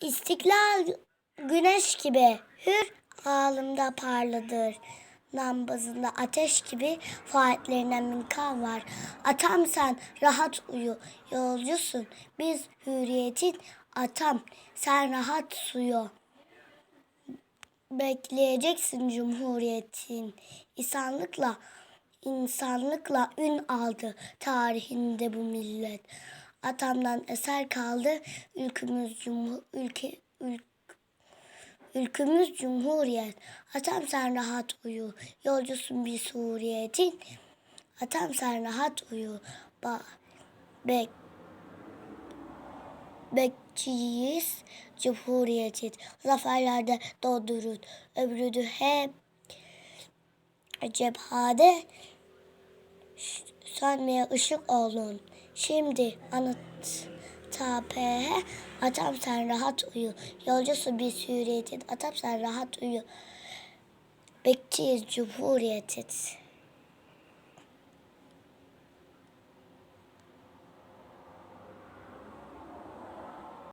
İstiklal güneş gibi hür alımda parladır. Nambazında ateş gibi faaliyetlerine minkan var. Atam sen rahat uyu, yolcusun. Biz hürriyetin atam, sen rahat suyu. Bekleyeceksin cumhuriyetin. İnsanlıkla, insanlıkla ün aldı tarihinde bu millet. Atamdan eser kaldı ülkümüz cumhur, ülke, ülk, ülkümüz cumhuriyet. Atam sen rahat uyu, yolcusun bir suriyetin. Atam sen rahat uyu, ba, bek, bekçiyiz cumhuriyetin. Zaferlerde doldurur, ömrünü hep cephade sönmeye ışık olun. Şimdi anıt tapehe atam sen rahat uyu. Yolcusu bir hürriyetin atam sen rahat uyu. Bekçiyiz cumhuriyetin.